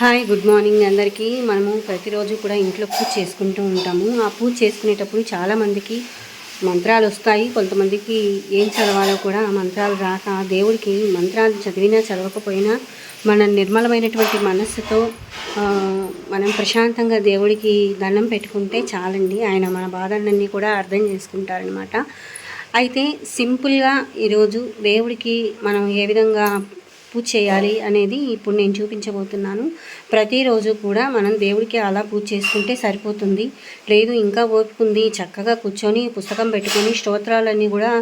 Hi good morning అందరికీ. మనము ప్రతిరోజు కూడా ఇంట్లో పూజ చేసుకుంటూ ఉంటాము. ఆ పూజ చేసుకునేటప్పుడు చాలామందికి మంత్రాలు వస్తాయి. కొంతమందికి ఏం చదవాలో కూడా మంత్రాలు రాక దేవుడికి మంత్రాలు చదివినా చదవకపోయినా మన నిర్మలమైనటువంటి మనస్సుతో మనం ప్రశాంతంగా దేవుడికి దండం పెట్టుకుంటే చాలండి. ఆయన మన బాధలన్నీ కూడా అర్థం చేసుకుంటారనమాట అయితే సింపుల్గా ఈరోజు దేవుడికి మనం ఏ విధంగా పూజ చేయాలి అనేది ఇప్పుడు నేను చూపించబోతున్నాను. ప్రతిరోజు కూడా మనం దేవుడికి అలా పూజ చేసుకుంటే సరిపోతుంది. లేదు ఇంకా ఓపుకుంది చక్కగా కూర్చొని పుస్తకం పెట్టుకొని స్తోత్రాలన్నీ కూడా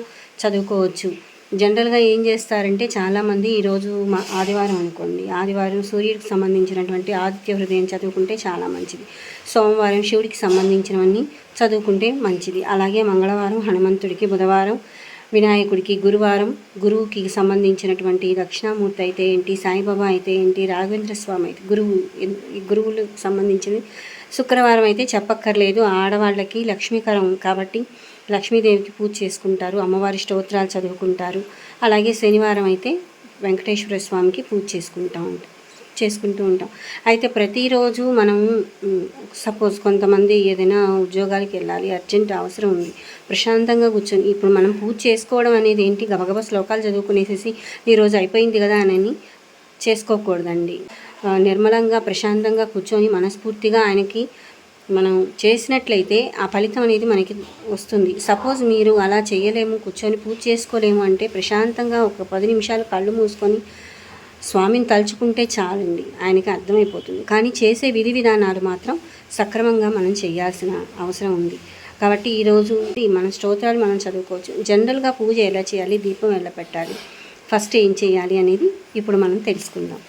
చదువుకోవచ్చు. జనరల్గా ఏం చేస్తారంటే చాలామంది ఈరోజు మా ఆదివారం అనుకోండి ఆదివారం సూర్యుడికి సంబంధించినటువంటి ఆదిత్య హృదయం చదువుకుంటే చాలా మంచిది. సోమవారం శివుడికి సంబంధించినవన్నీ చదువుకుంటే మంచిది. అలాగే మంగళవారం హనుమంతుడికి బుధవారం వినాయకుడికి గురువారం గురువుకి సంబంధించినటువంటి దక్షిణామూర్తి అయితే ఏంటి సాయిబాబా అయితే ఏంటి రాఘవేంద్ర స్వామి అయితే గురువు గురువులకు సంబంధించినవి. శుక్రవారం అయితే చెప్పక్కర్లేదు. ఆడవాళ్ళకి లక్ష్మీకరం కాబట్టి లక్ష్మీదేవికి పూజ చేసుకుంటారు అమ్మవారి స్తోత్రాలు చదువుకుంటారు. అలాగే శనివారం అయితే వెంకటేశ్వర స్వామికి పూజ చేసుకుంటా. ఉంటారు చేసుకుంటూ ఉంటాం. అయితే ప్రతిరోజు మనం సపోజ్ కొంతమంది ఏదైనా ఉద్యోగాలకు వెళ్ళాలి అర్జెంట్ అవసరం ఉంది ప్రశాంతంగా కూర్చొని ఇప్పుడు మనం పూజ చేసుకోవడం అనేది ఏంటి? గబగబా శ్లోకాలు చదువుకునేసేసి ఈరోజు అయిపోయింది కదా అని చేసుకోకూడదండి. నిర్మలంగా ప్రశాంతంగా కూర్చొని మనస్ఫూర్తిగా ఆయనకి మనం చేసినట్లయితే ఆ ఫలితం అనేది మనకి వస్తుంది. సపోజ్ మీరు అలా చేయలేము కూర్చొని పూజ చేసుకోలేము అంటే ప్రశాంతంగా ఒక పది నిమిషాలు కళ్ళు మూసుకొని స్వామిని తలుచుకుంటే చాలండి. ఆయనకి అర్థమైపోతుంది. కానీ చేసే విధి విధానాలు మాత్రం సక్రమంగా మనం చేయాల్సిన అవసరం ఉంది. కాబట్టి ఈరోజు మన స్తోత్రాలు మనం చదువుకోవచ్చు. జనరల్గా పూజ ఎలా చేయాలి? దీపం ఎలా పెట్టాలి? ఫస్ట్ ఏం చేయాలి అనేది ఇప్పుడు మనం తెలుసుకుందాం.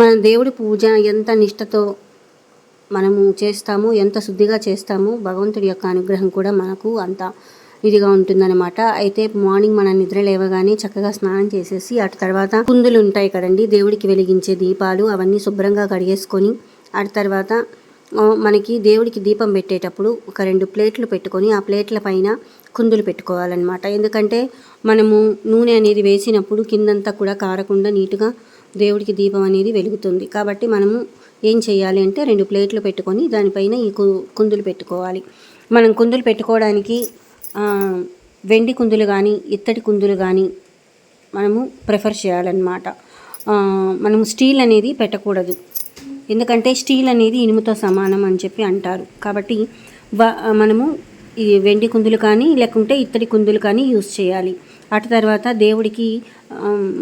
మన దేవుడి పూజ ఎంత నిష్టతో మనము చేస్తాము ఎంత శుద్ధిగా చేస్తాము భగవంతుడి యొక్క అనుగ్రహం కూడా మనకు అంత ఇదిగా ఉంటుందన్నమాట. అయితే మార్నింగ్ మన నిద్ర లేవగానే చక్కగా స్నానం చేసేసి అటు తర్వాత కుందులు ఉంటాయి కదండి దేవుడికి వెలిగించే దీపాలు అవన్నీ శుభ్రంగా కడిగేసుకొని అటు తర్వాత మనకి దేవుడికి దీపం పెట్టేటప్పుడు ఒక రెండు ప్లేట్లు పెట్టుకొని ఆ ప్లేట్ల పైన కుందులు పెట్టుకోవాలన్నమాట. ఎందుకంటే మనము నూనె అనేది వేసినప్పుడు కిందంతా కూడా కారకుండా నీట్గా దేవుడికి దీపం అనేది వెలుగుతుంది. కాబట్టి మనము ఏం చేయాలి అంటే రెండు ప్లేట్లు పెట్టుకొని దానిపైన ఈ కు- కుందులు పెట్టుకోవాలి. మనం కుందులు పెట్టుకోవడానికి వెండి కుందులు కానీ ఇత్తడి కుందులు కానీ మనము ప్రిఫర్ చేయాలన్నమాట. మనము స్టీల్ అనేది పెట్టకూడదు. ఎందుకంటే స్టీల్ అనేది ఇనుముతో సమానం అని చెప్పి అంటారు. కాబట్టి మనము ఈ వెండి కుందులు కానీ లేకుంటే ఇత్తడి కుందులు కానీ యూస్ చేయాలి. అటు తర్వాత దేవుడికి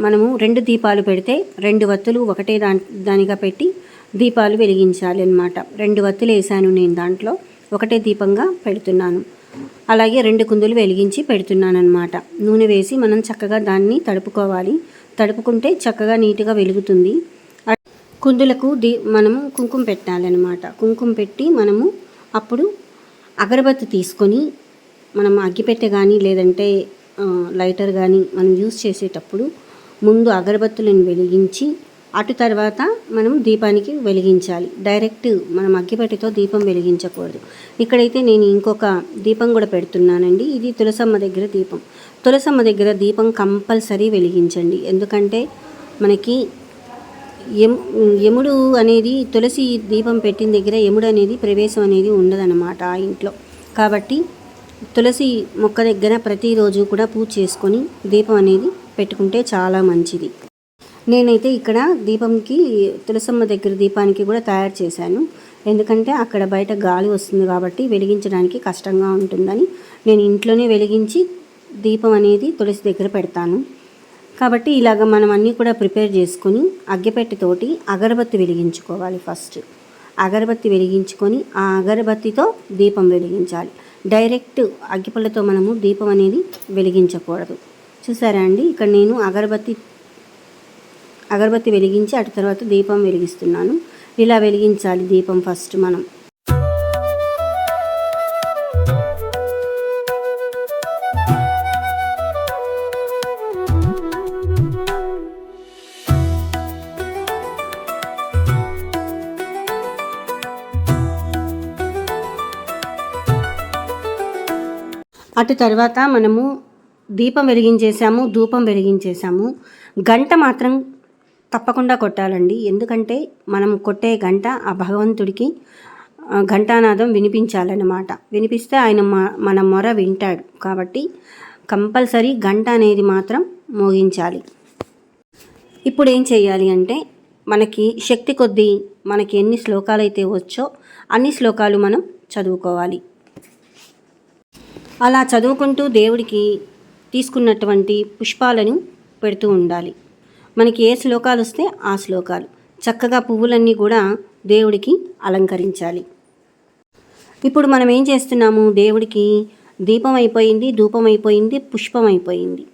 మనము రెండు దీపాలు పెడితే రెండు వత్తులు ఒకటే దా దానిగా పెట్టి దీపాలు వెలిగించాలి అనమాట రెండు వత్తులు వేసాను నేను దాంట్లో ఒకటే దీపంగా పెడుతున్నాను. అలాగే రెండు కుందులు వెలిగించి పెడుతున్నాను అనమాట నూనె వేసి మనం చక్కగా దాన్ని తడుపుకోవాలి. తడుపుకుంటే చక్కగా నీట్గా వెలుగుతుంది. కుందులకు దీ మనము కుంకుమ పెట్టాలన్నమాట కుంకుమ పెట్టి మనము అప్పుడు అగరబత్తి తీసుకొని మనం అగ్గిపెట్టె కానీ లేదంటే లైటర్ కానీ మనం యూజ్ చేసేటప్పుడు ముందు అగరబత్తులను వెలిగించి అటు తర్వాత మనం దీపానికి వెలిగించాలి. డైరెక్ట్ మనం అగ్గిపెట్టెతో దీపం వెలిగించకూడదు. ఇక్కడైతే నేను ఇంకొక దీపం కూడా పెడుతున్నానండి. ఇది తులసమ్మ దగ్గర దీపం. తులసమ్మ దగ్గర దీపం కంపల్సరీ వెలిగించండి. ఎందుకంటే మనకి యము యముడు అనేది తులసి దీపం పెట్టిన దగ్గర యముడు అనేది ప్రవేశం అనేది ఉండదన్నమాట ఆ ఇంట్లో. కాబట్టి తులసి మొక్క దగ్గర ప్రతిరోజు కూడా పూజ చేసుకొని దీపం అనేది పెట్టుకుంటే చాలా మంచిది. నేనైతే ఇక్కడ దీపంకి తులసమ్మ దగ్గర దీపానికి కూడా తయారు చేశాను. ఎందుకంటే అక్కడ బయట గాలి వస్తుంది కాబట్టి వెలిగించడానికి కష్టంగా ఉంటుందని నేను ఇంట్లోనే వెలిగించి దీపం అనేది తులసి దగ్గర పెడతాను. కాబట్టి ఇలాగ మనం అన్నీ కూడా ప్రిపేర్ చేసుకొని అగ్గెపెట్టెతోటి అగరబత్తి వెలిగించుకోవాలి ఫస్ట్. అగరబత్తి వెలిగించుకొని ఆ అగరబత్తితో దీపం వెలిగించాలి. డైరెక్ట్ అగ్గిపళ్ళతో మనము దీపం అనేది వెలిగించకూడదు. చూసారా అండి? ఇక్కడ నేను అగరబత్తి అగరబత్తి వెలిగించి అటు తర్వాత దీపం వెలిగిస్తున్నాను. ఇలా వెలిగించాలి దీపం ఫస్ట్ మనం. అటు తర్వాత మనము దీపం వెలిగించేసాము ధూపం వెలిగించేసాము గంట మాత్రం తప్పకుండా కొట్టాలండి. ఎందుకంటే మనం కొట్టే గంట ఆ భగవంతుడికి ఘంటానాదం వినిపించాలన్నమాట. వినిపిస్తే ఆయన మ- మన మొర వింటాడు. కాబట్టి కంపల్సరీ గంట అనేది మాత్రం మోగించాలి. ఇప్పుడు ఏం చేయాలి అంటే మనకి శక్తి కొద్దీ మనకి ఎన్ని శ్లోకాలు అయితే వచ్చో అన్ని శ్లోకాలు మనం చదువుకోవాలి. అలా చదువుకుంటూ దేవుడికి తీసుకున్నటువంటి పుష్పాలను పెడుతూ ఉండాలి. మనకి ఏ శ్లోకాలు వస్తే ఆ శ్లోకాలు. చక్కగా పువ్వులన్నీ కూడా దేవుడికి అలంకరించాలి. ఇప్పుడు మనం ఏం చేస్తున్నాము? దేవుడికి దీపం అయిపోయింది ధూపం అయిపోయింది పుష్పం అయిపోయింది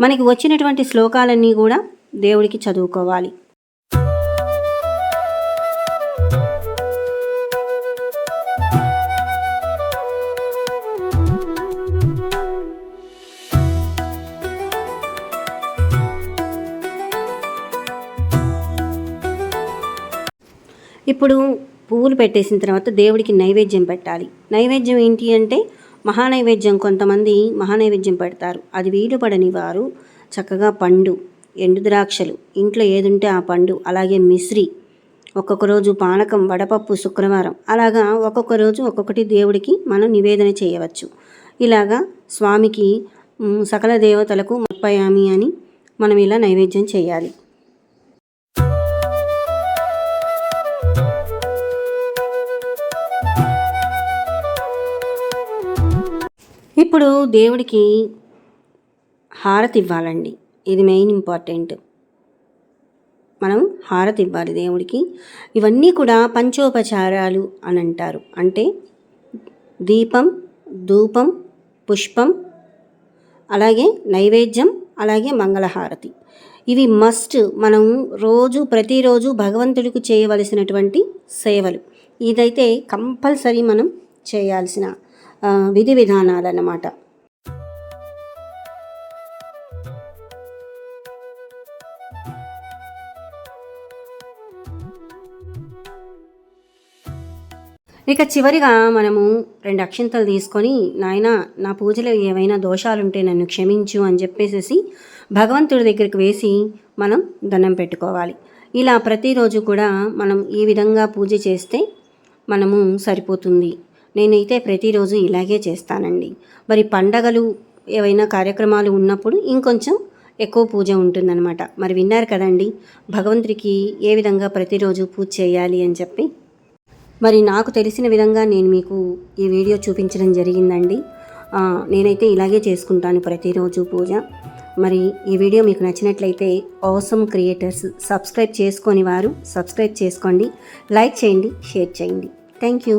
మనకి వచ్చినటువంటి శ్లోకాలన్నీ కూడా దేవుడికి చదువుకోవాలి. ఇప్పుడు పువ్వులు పెట్టేసిన తర్వాత దేవుడికి నైవేద్యం పెట్టాలి. నైవేద్యం ఏంటి అంటే మహానైవేద్యం. కొంతమంది మహానైవేద్యం పెడతారు. అది వీలు పడని వారు చక్కగా పండు ఎండు ద్రాక్షలు ఇంట్లో ఏదుంటే ఆ పండు అలాగే మిశ్రి ఒక్కొక్క రోజు పానకం వడపప్పు శుక్రవారం అలాగా ఒక్కొక్క రోజు ఒక్కొక్కటి దేవుడికి మనం నివేదన చేయవచ్చు. ఇలాగా స్వామికి సకల దేవతలకు మప్పయామి అని మనం ఇలా నైవేద్యం చేయాలి. ఇప్పుడు దేవుడికి హారతి ఇవ్వాలండి ఇది మెయిన్ ఇంపార్టెంట్. మనం హారతి ఇవ్వాలి దేవుడికి. ఇవన్నీ కూడా పంచోపచారాలు అని అంటారు అంటే దీపం ధూపం పుష్పం అలాగే నైవేద్యం అలాగే మంగళహారతి. ఇవి మస్ట్ మనం రోజు ప్రతిరోజు భగవంతుడికి చేయవలసినటువంటి సేవలు. ఇదైతే కంపల్సరీ మనం చేయాల్సిన విధి విధానాలు అన్నమాట ఇక చివరిగా మనము రెండు అక్షింతలు తీసుకొని నాయన నా పూజలో ఏవైనా దోషాలుంటే నన్ను క్షమించు అని చెప్పేసేసి భగవంతుడి దగ్గరికి వేసి మనం దండం పెట్టుకోవాలి. ఇలా ప్రతిరోజు కూడా మనం ఈ విధంగా పూజ చేస్తే మనము సరిపోతుంది. నేనైతే ప్రతిరోజు ఇలాగే చేస్తానండి. మరి పండగలు ఏవైనా కార్యక్రమాలు ఉన్నప్పుడు ఇంకొంచెం ఎక్కువ పూజ ఉంటుందన్నమాట. మరి విన్నారు కదండి భగవంతుడికి ఏ విధంగా ప్రతిరోజు పూజ చేయాలి అని చెప్పి. మరి నాకు తెలిసిన విధంగా నేను మీకు ఈ వీడియో చూపించడం జరిగిందండి. నేనైతే ఇలాగే చేసుకుంటాను ప్రతిరోజు పూజ. మరి ఈ వీడియో మీకు నచ్చినట్లయితే అవసమ్ క్రియేటర్స్ సబ్స్క్రైబ్ చేసుకొని వారు సబ్స్క్రైబ్ చేసుకోండి. లైక్ చేయండి షేర్ చేయండి. Thank you